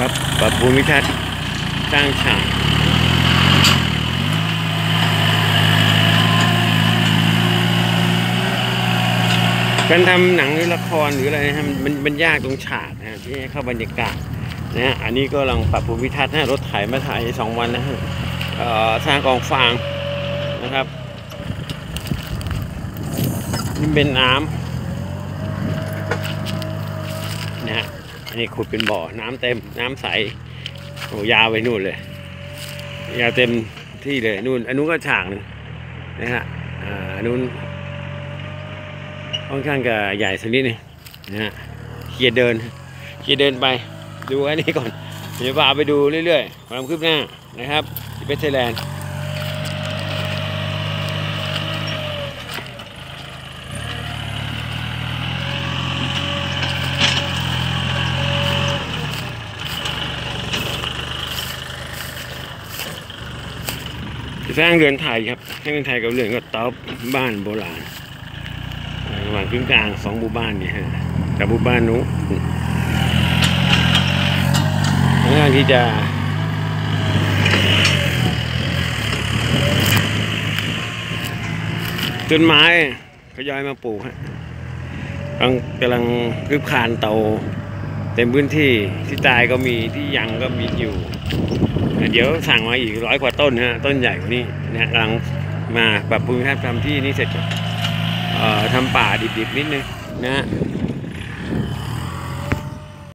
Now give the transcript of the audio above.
ปรับภูมิทัศน์สร้างฉากการทำหนังหรือละครหรืออะไรนะฮะมันมันมันยากตรงฉากนะที่ให้เข้าบรรยากาศนะฮะอันนี้ก็ลังปรับภูมิทัศน์นะรถไถมาถ่ายสองวันนะฮะสร้างกองฟางนะครับนี่เป็นน้ำ อันนี้ขุดเป็นบ่อน้ำเต็มน้ำใสโอ้ยาวไปนู่นเลยยาวเต็มที่เลยนู่นอันนู้นก็ฉากหนึงนะฮะอ่าอันนู้นค่อนข้างจะใหญ่สักนิดนึงนะฮะเคลียร์เดินเคลียร์เดินไปดูอันนี้ก่อนเดี๋ยวพาไปดูเรื่อยๆความคืบหน้านะครับที่เพชรไทยแลนด์ สร้างเรือนไทยครับสร้างเรือนไทยกับเรือนก็ต๊อบบ้านโบราณระหว่างครึ่งกลางสองหมู่บ้านนี่ฮะกับหมู่บ้านนู้นค่อนข้างที่จะต้นไม้ทยอยมาปลูกฮะกำลังกำลังคืบคานโต เต็มพื้นที่ที่ตายก็มีที่ยังก็มีอยู่ เดี๋ยวสั่งมาอีกร้อยกว่าต้นฮะต้นใหญ่กว่านี้นะกำลังมาปรับปรุงทัศน์ทำที่นี่เสร็จทำป่าดิบๆนิดนึงนะฮะ